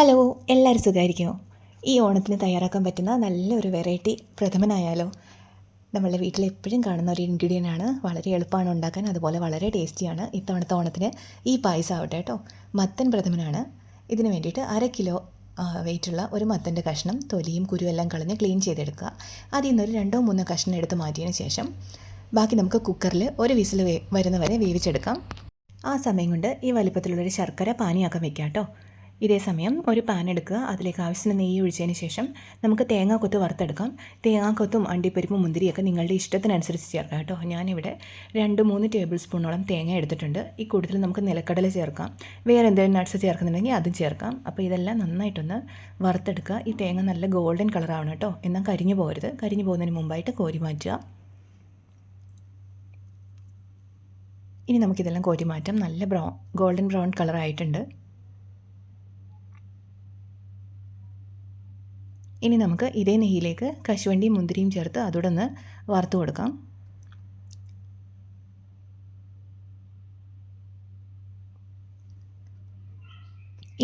Hello എല്ലാവരും സുഖമായിരിക്കുമോ ഈ ഓണത്തിന് തയ്യാറാക്കാൻ പറ്റുന്ന നല്ലൊരു വെറൈറ്റി പ്രഥമനായാലോ. നമ്മളുടെ വീട്ടിൽ എപ്പോഴും കാണുന്ന ഒരു ഇൻഗ്രീഡിയന്റ് ആണ്. വളരെ എളുപ്പമാണ് ഉണ്ടാക്കാൻ. അതുപോലെ വളരെ ടേസ്റ്റിയാണ് ഇത്തവണത്തെ ഓണത്തിന് ഈ പായസം ആവട്ടെ കേട്ടോ. മത്തൻ പ്രഥമനാണ്. ഇതിന് വേണ്ടിയിട്ട് അര കിലോ വെയിറ്റുള്ള ഒരു മത്തന്റെ കഷ്ണം തൊലിയും കുരുവും എല്ലാം കളഞ്ഞ് ക്ലീൻ ചെയ്തെടുക്കുക. അതിൽ നിന്നൊരു രണ്ടോ മൂന്നോ കഷ്ണം എടുത്ത് മാറ്റിയതിന് ശേഷം ബാക്കി നമുക്ക് കുക്കറിൽ ഒരു വിസിൽ വേ വരുന്നവരെ വേവിച്ചെടുക്കാം. ആ സമയം കൊണ്ട് ഈ വലിപ്പത്തിലുള്ളൊരു ശർക്കര പാനിയാക്കാൻ വെക്കാം കേട്ടോ. ഇതേ സമയം ഒരു പാൻ എടുക്കുക. അതിലേക്ക് ആവശ്യത്തിന് നെയ്യ് ഒഴിച്ചതിന് ശേഷം നമുക്ക് തേങ്ങാക്കൊത്ത് വറുത്തെടുക്കാം. തേങ്ങാക്കൊത്തും അണ്ടിപ്പരിപ്പും മുന്തിരിയൊക്കെ നിങ്ങളുടെ ഇഷ്ടത്തിനനുസരിച്ച് ചേർക്കാം കേട്ടോ. ഞാനിവിടെ രണ്ട് മൂന്ന് ടേബിൾ സ്പൂണോളം തേങ്ങ എടുത്തിട്ടുണ്ട്. ഈ കൂട്ടത്തിൽ നമുക്ക് നിലക്കടല ചേർക്കാം. വേറെ എന്തെങ്കിലും നട്ട്സ് ചേർക്കുന്നുണ്ടെങ്കിൽ അതും ചേർക്കാം. അപ്പോൾ ഇതെല്ലാം നന്നായിട്ടൊന്ന് വറുത്തെടുക്കുക. ഈ തേങ്ങ നല്ല ഗോൾഡൻ കളറാവണം കേട്ടോ. എന്നാൽ കരിഞ്ഞു പോകരുത്. കരിഞ്ഞു പോകുന്നതിന് മുമ്പായിട്ട് കോരി മാറ്റുക. ഇനി നമുക്കിതെല്ലാം കോരി മാറ്റാം. നല്ല ബ്രൗൺ ഗോൾഡൻ ബ്രൗൺ കളറായിട്ടുണ്ട് ഇനി നമുക്ക് ഇതേ നെയ്യിലേക്ക് കശുവണ്ടിയും മുന്തിരിയും ചേർത്ത് അതോടെ ഒന്ന് വറുത്ത് കൊടുക്കാം.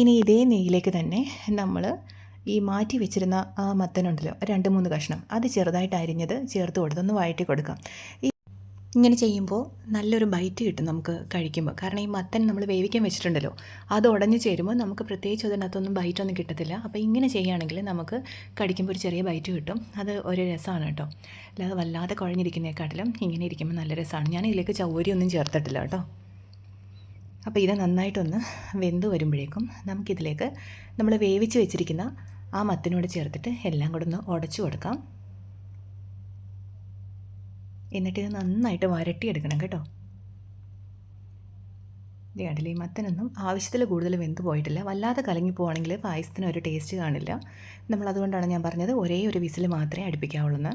ഇനി ഇതേ നെയ്യിലേക്ക് തന്നെ നമ്മൾ ഈ മാറ്റി വെച്ചിരുന്ന ആ മത്തനുണ്ടല്ലോ രണ്ട് മൂന്ന് കഷ്ണം അത് ചെറുതായിട്ട് അരിഞ്ഞത് ചേർത്ത് കൊടുത്തൊന്ന് വഴറ്റി കൊടുക്കാം. ഇങ്ങനെ ചെയ്യുമ്പോൾ നല്ലൊരു ബൈറ്റ് കിട്ടും നമുക്ക് കഴിക്കുമ്പോൾ. കാരണം ഈ മത്തൻ നമ്മൾ വേവിക്കാൻ വെച്ചിട്ടുണ്ടല്ലോ അത് ഉടഞ്ഞു ചേരുമ്പോൾ നമുക്ക് പ്രത്യേകിച്ച് അതിനകത്തൊന്നും ബൈറ്റൊന്നും കിട്ടത്തില്ല. അപ്പോൾ ഇങ്ങനെ ചെയ്യുകയാണെങ്കിൽ നമുക്ക് കടിക്കുമ്പോൾ ഒരു ചെറിയ ബൈറ്റ് കിട്ടും. അത് ഒരു രസമാണ് കേട്ടോ. അല്ലാതെ വല്ലാതെ കുഴഞ്ഞിരിക്കുന്നതിനെക്കാട്ടിലും ഇങ്ങനെ ഇരിക്കുമ്പോൾ നല്ല രസമാണ്. ഞാൻ ഇതിലേക്ക് ചൗരിയൊന്നും ചേർത്തിട്ടില്ല കേട്ടോ. അപ്പോൾ ഇത് നന്നായിട്ടൊന്ന് വെന്ത് വരുമ്പോഴേക്കും നമുക്കിതിലേക്ക് നമ്മൾ വേവിച്ച് വെച്ചിരിക്കുന്ന ആ മത്തിനോട് ചേർത്തിട്ട് എല്ലാം കൂടെ ഒന്ന് ഉടച്ചു കൊടുക്കാം. എന്നിട്ട് ഇത് നന്നായിട്ട് വരട്ടിയെടുക്കണം കേട്ടോ. ഇതേ ഈ മത്തനൊന്നും ആവശ്യത്തിൽ കൂടുതൽ വെന്ത് പോയിട്ടില്ല. വല്ലാതെ കലങ്ങി പോവാണെങ്കിൽ പായസത്തിന് ഒരു ടേസ്റ്റ് കാണില്ല. നമ്മൾ അതുകൊണ്ടാണ് ഞാൻ പറഞ്ഞത് ഒരേ ഒരു വിസിൽ മാത്രമേ അടുപ്പിക്കാവുള്ളൂ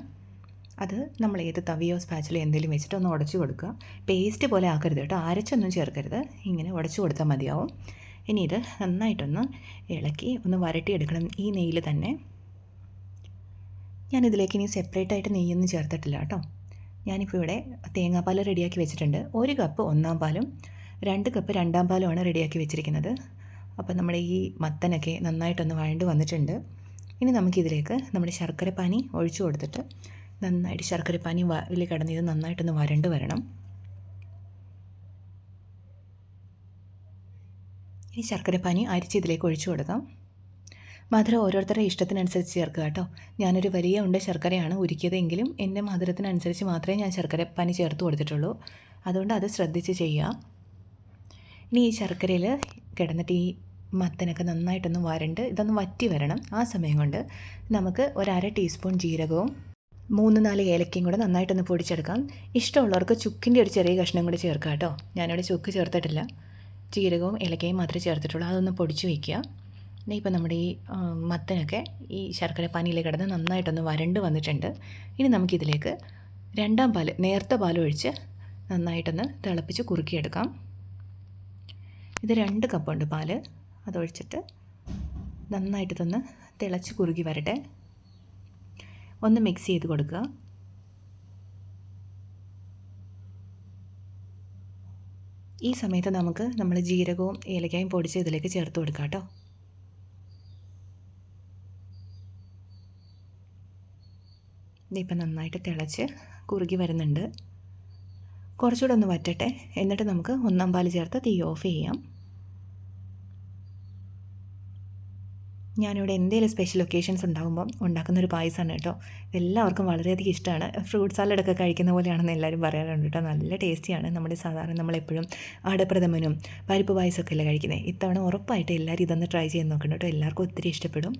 അത് നമ്മൾ ഏത് തവിയോ സ്പാച്ചിലോ എന്തെങ്കിലും വെച്ചിട്ട് ഒന്ന് ഉടച്ചു കൊടുക്കുക. പേസ്റ്റ് പോലെ ആക്കരുത് കേട്ടോ. അരച്ചൊന്നും ചേർക്കരുത്. ഇങ്ങനെ ഉടച്ചു കൊടുത്താൽ മതിയാവും. ഇനി ഇത് നന്നായിട്ടൊന്ന് ഇളക്കി ഒന്ന് വരട്ടിയെടുക്കണം ഈ നെയ്യിൽ തന്നെ. ഞാനിതിലേക്ക് ഇനി സെപ്പറേറ്റ് ആയിട്ട് നെയ്യൊന്നും ചേർത്തിട്ടില്ല കേട്ടോ. ഞാനിപ്പോൾ ഇവിടെ തേങ്ങാപ്പാൽ റെഡിയാക്കി വെച്ചിട്ടുണ്ട്. ഒരു കപ്പ് ഒന്നാം പാലും രണ്ട് കപ്പ് രണ്ടാം പാലുമാണ് റെഡിയാക്കി വെച്ചിരിക്കുന്നത്. അപ്പോൾ നമ്മുടെ ഈ മത്തനൊക്കെ നന്നായിട്ടൊന്ന് വഴണ്ട് വന്നിട്ടുണ്ട്. ഇനി നമുക്കിതിലേക്ക് നമ്മുടെ ശർക്കരപ്പാനി ഒഴിച്ചു കൊടുത്തിട്ട് നന്നായിട്ട് ശർക്കരപ്പാനി വലിയ കിടന്ന് ഇത് നന്നായിട്ടൊന്ന് വരണ്ട് വരണം. ഈ ശർക്കരപ്പാനി അരിച്ച് ഇതിലേക്ക് ഒഴിച്ചു കൊടുക്കാം. മധുരം ഓരോരുത്തരുടെ ഇഷ്ടത്തിനനുസരിച്ച് ചേർക്കുക കേട്ടോ. ഞാനൊരു വലിയ ഉണ്ട ശർക്കരയാണ് ഉരുക്കിയതെങ്കിലും എന്റെ മധുരത്തിനനുസരിച്ച് മാത്രമേ ഞാൻ ശർക്കര പനി ചേർത്ത് കൊടുത്തിട്ടുള്ളൂ. അതുകൊണ്ട് അത് ശ്രദ്ധിച്ച് ചെയ്യുക. ഇനി ഈ ശർക്കരയിൽ കിടന്നിട്ട് ഈ മത്തനൊക്കെ നന്നായിട്ടൊന്ന് വരണ്ട് ഇതൊന്ന് വറ്റി വരണം. ആ സമയം കൊണ്ട് നമുക്ക് ഒരര ടീസ്പൂൺ ജീരകവും മൂന്ന് നാല് ഏലക്കയും കൂടെ നന്നായിട്ടൊന്ന് പൊടിച്ചെടുക്കാം. ഇഷ്ടമുള്ളവർക്ക് ചുക്കിന്റെ ഒരു ചെറിയ കഷ്ണം കൂടി ചേർക്കാം കേട്ടോ. ഞാനിവിടെ ചുക്ക് ചേർത്തിട്ടില്ല. ജീരകവും ഏലക്കയും മാത്രമേ ചേർത്തിട്ടുള്ളൂ. അതൊന്ന് പൊടിച്ച് വയ്ക്കുക. പിന്നെ ഇപ്പോൾ നമ്മുടെ ഈ മത്തനൊക്കെ ഈ ശർക്കര പാനിയിൽ കിടന്ന് നന്നായിട്ടൊന്ന് വരണ്ട് വന്നിട്ടുണ്ട്. ഇനി നമുക്കിതിലേക്ക് രണ്ടാം പാൽ നേർത്ത പാൽ ഒഴിച്ച് നന്നായിട്ടൊന്ന് തിളപ്പിച്ച് കുറുക്കിയെടുക്കാം. ഇത് രണ്ട് കപ്പുണ്ട് പാൽ. അതൊഴിച്ചിട്ട് നന്നായിട്ട് ഇതൊന്ന് തിളച്ച് കുറുകി വരട്ടെ. ഒന്ന് മിക്സ് ചെയ്ത് കൊടുക്കുക. ഈ സമയത്ത് നമുക്ക് നമ്മൾ ജീരകവും ഏലക്കായും പൊടിച്ച് ഇതിലേക്ക് ചേർത്ത് കൊടുക്കാം കേട്ടോ. ഇതിപ്പോൾ നന്നായിട്ട് തിളച്ച് കുറുകി വരുന്നുണ്ട്. കുറച്ചുകൂടെ ഒന്ന് വറ്റട്ടെ. എന്നിട്ട് നമുക്ക് ഒന്നാം പാൽ ചേർത്ത് തീ ഓഫ് ചെയ്യാം. ഞാനിവിടെ എന്തെങ്കിലും സ്പെഷ്യൽ ഒക്കേഷൻസ് ഉണ്ടാക്കുന്ന ഒരു പായസമാണ് കേട്ടോ. എല്ലാവർക്കും വളരെയധികം ഇഷ്ടമാണ്. ഫ്രൂട്ട് സാലഡൊക്കെ കഴിക്കുന്ന പോലെയാണെന്ന് എല്ലാവരും പറയാറുണ്ട് കേട്ടോ. നല്ല ടേസ്റ്റിയാണ്. നമ്മുടെ സാധാരണ നമ്മളെപ്പോഴും ആടപ്രഥമനും പരിപ്പ് പായസമൊക്കെ അല്ലേ കഴിക്കുന്നത് ഇത്തവണ ഉറപ്പായിട്ട് എല്ലാവരും ഇതൊന്ന് ട്രൈ ചെയ്ത് നോക്കണം കേട്ടോ. എല്ലാവർക്കും ഒത്തിരി ഇഷ്ടപ്പെടും.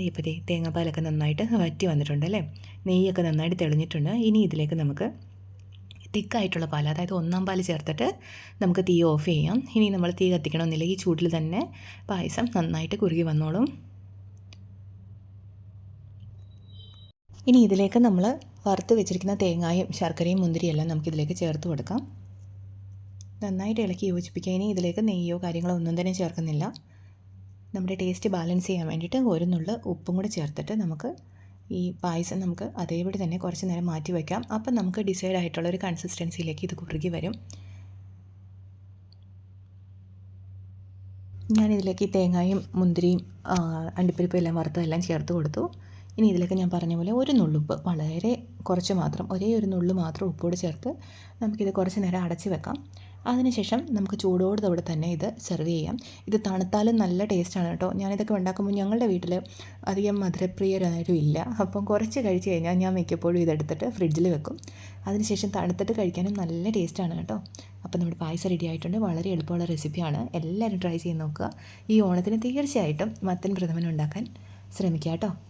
നെയ്പ്പതി തേങ്ങാപ്പാലൊക്കെ നന്നായിട്ട് വറ്റി വന്നിട്ടുണ്ട് അല്ലേ? നെയ്യൊക്കെ നന്നായിട്ട് തെളിഞ്ഞിട്ടുണ്ട്. ഇനി ഇതിലേക്ക് നമുക്ക് തിക്കായിട്ടുള്ള പാൽ അതായത് ഒന്നാം പാൽ ചേർത്തിട്ട് നമുക്ക് തീ ഓഫ് ചെയ്യാം. ഇനി നമ്മൾ തീ കത്തിക്കണമെന്നില്ല ഈ ചൂടിൽ തന്നെ പായസം നന്നായിട്ട് കുറുകി വന്നോളും. ഇനി ഇതിലേക്ക് നമ്മൾ വറുത്ത് വെച്ചിരിക്കുന്ന തേങ്ങായും ശർക്കരയും മുന്തിരിയും എല്ലാം നമുക്കിതിലേക്ക് ചേർത്ത് കൊടുക്കാം. നന്നായിട്ട് ഇളക്കി യോജിപ്പിക്കുക. ഇനി ഇതിലേക്ക് നെയ്യോ കാര്യങ്ങളോ ഒന്നും തന്നെ ചേർക്കുന്നില്ല. നമ്മുടെ ടേസ്റ്റ് ബാലൻസ് ചെയ്യാൻ വേണ്ടിയിട്ട് ഒരു നുള്ള ഉപ്പും കൂടെ ചേർത്തിട്ട് നമുക്ക് ഈ പായസം നമുക്ക് അതേപടി തന്നെ കുറച്ച് നേരം മാറ്റി വയ്ക്കാം അപ്പം നമുക്ക് ഡിസൈഡ് ആയിട്ടുള്ള ഒരു കൺസിസ്റ്റൻസിയിലേക്ക് ഇത് കുറുകി വരും. ഈ തേങ്ങയും മുന്തിരിയും അണ്ടിപ്പരിപ്പും എല്ലാം വറുത്തതെല്ലാം ചേർത്ത് കൊടുത്തു. ഇനി ഇതിലേക്ക് ഞാൻ പറഞ്ഞ പോലെ ഒരു നുള്ളുപ്പ് വളരെ കുറച്ച് മാത്രം ഒരേ ഒരു നുള്ളു മാത്രം ഉപ്പോട് ചേർത്ത് നമുക്കിത് കുറച്ച് നേരം അടച്ച് വെക്കാം. അതിനുശേഷം നമുക്ക് ചൂടോടെ തന്നെ ഇത് സെർവ് ചെയ്യാം. ഇത് തണുത്താലും നല്ല ടേസ്റ്റാണ് കേട്ടോ. ഞാനിതൊക്കെ ഉണ്ടാക്കുമ്പോൾ ഞങ്ങളുടെ വീട്ടിൽ അധികം മധുരപ്രിയരാരും ഇല്ല. അപ്പം കുറച്ച് കഴിച്ച് കഴിഞ്ഞാൽ ഞാൻ മിക്കപ്പോഴും ഇതെടുത്തിട്ട് ഫ്രിഡ്ജിൽ വെക്കും. അതിനുശേഷം തണുത്തിട്ട് കഴിക്കാനും നല്ല ടേസ്റ്റാണ് കേട്ടോ. അപ്പം നമ്മുടെ പായസം റെഡി ആയിട്ടുണ്ട്. വളരെ എളുപ്പമുള്ള റെസിപ്പിയാണ്. എല്ലാവരും ട്രൈ ചെയ്ത് നോക്കുക. ഈ ഓണത്തിന് തീർച്ചയായിട്ടും മത്തൻ പ്രഥമൻ ഉണ്ടാക്കാൻ ശ്രമിക്കുക കേട്ടോ.